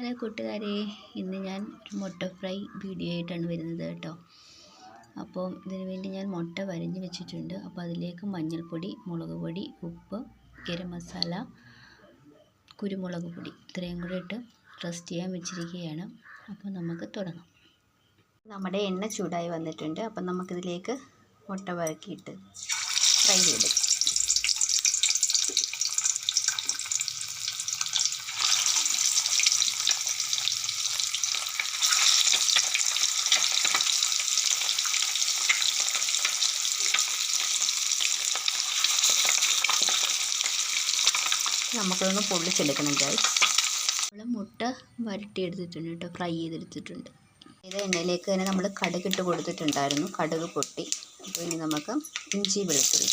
Hello കൂട്ടുകാരെ ഇന്ന് ഞാൻ ഒരു മുട്ട ഫ്രൈ വീഡിയോ ആയിട്ടാണ് വരുന്നത് കേട്ടോ. അപ്പോൾ ഇതിനു വേണ്ടി ഞാൻ മുട്ട വരഞ്ഞ് വെച്ചിട്ടുണ്ട്. അപ്പോൾ അതിലേക്ക് മഞ്ഞൾപ്പൊടി മുളക് പൊടി ഉപ്പ് ഗരം മസാല കുരുമുളക് പൊടി ഇത്രയും കൂടി ഇട്ട് റെസ്റ്റ് ചെയ്യാൻ വെച്ചിരിക്കുകയാണ്. അപ്പോൾ നമുക്ക് തുടങ്ങാം. നമ്മുടെ എണ്ണ ചൂടായി വന്നിട്ടുണ്ട്. അപ്പം നമുക്കിതിലേക്ക് മുട്ട വരക്കിയിട്ട് ഫ്രൈ ചെയ്തെടുക്കാം നമുക്കതൊന്ന് പൊള്ളിച്ചെടുക്കണം ഗൈസ് നമ്മൾ മുട്ട വരട്ടിയെടുത്തിട്ടുണ്ട് കേട്ടോ ഫ്രൈ ചെയ്തെടുത്തിട്ടുണ്ട്. ഇത് എണ്ണയിലേക്ക് തന്നെ നമ്മൾ കടുക് ഇട്ട് കൊടുത്തിട്ടുണ്ടായിരുന്നു കടുക് പൊട്ടി. അപ്പോൾ ഇനി നമുക്ക് ഇഞ്ചി വെളുത്തുള്ളി.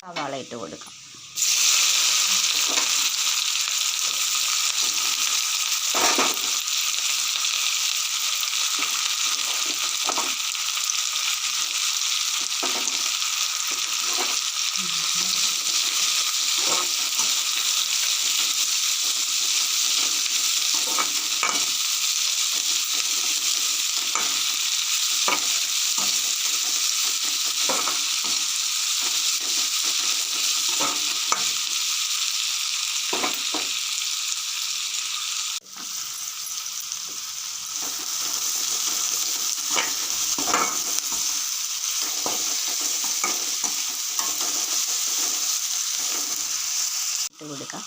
സവാള ഇട്ട് കൊടുക്കാം. ഇട്ട് കൊടുക്കാം.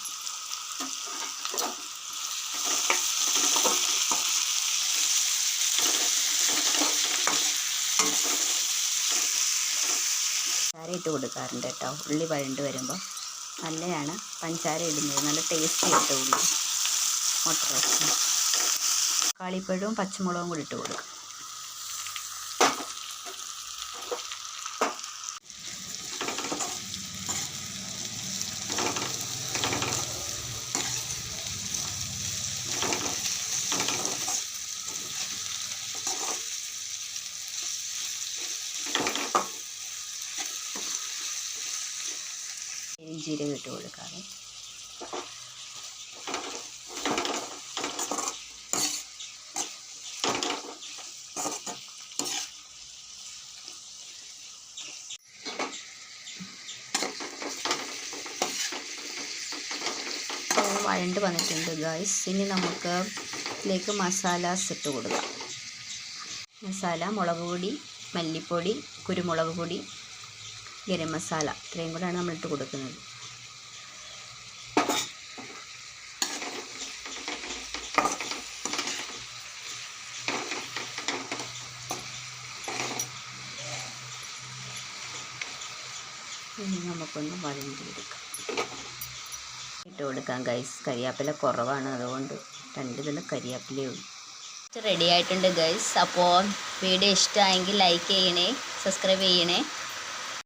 ഇട്ട് കൊടുക്കാറുണ്ട് കേട്ടോ. ഉള്ളി വഴണ്ട് വരുമ്പോൾ നല്ലതാണ് പഞ്ചാര ഇടുന്നത്. നല്ല ടേസ്റ്റി ആയിട്ട് ഉള്ളി. മുട്ട കളിപ്പഴവും തക്കാളിപ്പഴവും പച്ചമുളകും കൂടി ഇട്ട് കൊടുക്കാം. ജീരകം ഇട്ട് കൊടുക്കാതെ വഴണ്ട് വന്നിട്ടുണ്ട് ഗൈസ് ഇനി നമുക്ക് ഇതിലേക്ക് മസാലാസ് ഇട്ട് കൊടുക്കാം. മസാല മുളക് പൊടി മല്ലിപ്പൊടി കുരുമുളക് പൊടി ഗരം മസാല ഇത്രയും കൂടെയാണ് നമ്മൾ ഇട്ട് കൊടുക്കുന്നത്. ഇനി നമുക്കൊന്ന് വഴണ്ടിയെടുക്കാം. ഇട്ട് കൊടുക്കാം ഗൈസ് കരിയാപ്പില കുറവാണ് അതുകൊണ്ട് രണ്ട് കരിയാപ്പിലേ ഉള്ളൂ. റെഡി ആയിട്ടുണ്ട് ഗൈസ് അപ്പോൾ വീഡിയോ ഇഷ്ടമായെങ്കിൽ ലൈക്ക് ചെയ്യണേ സബ്സ്ക്രൈബ് ചെയ്യണേ.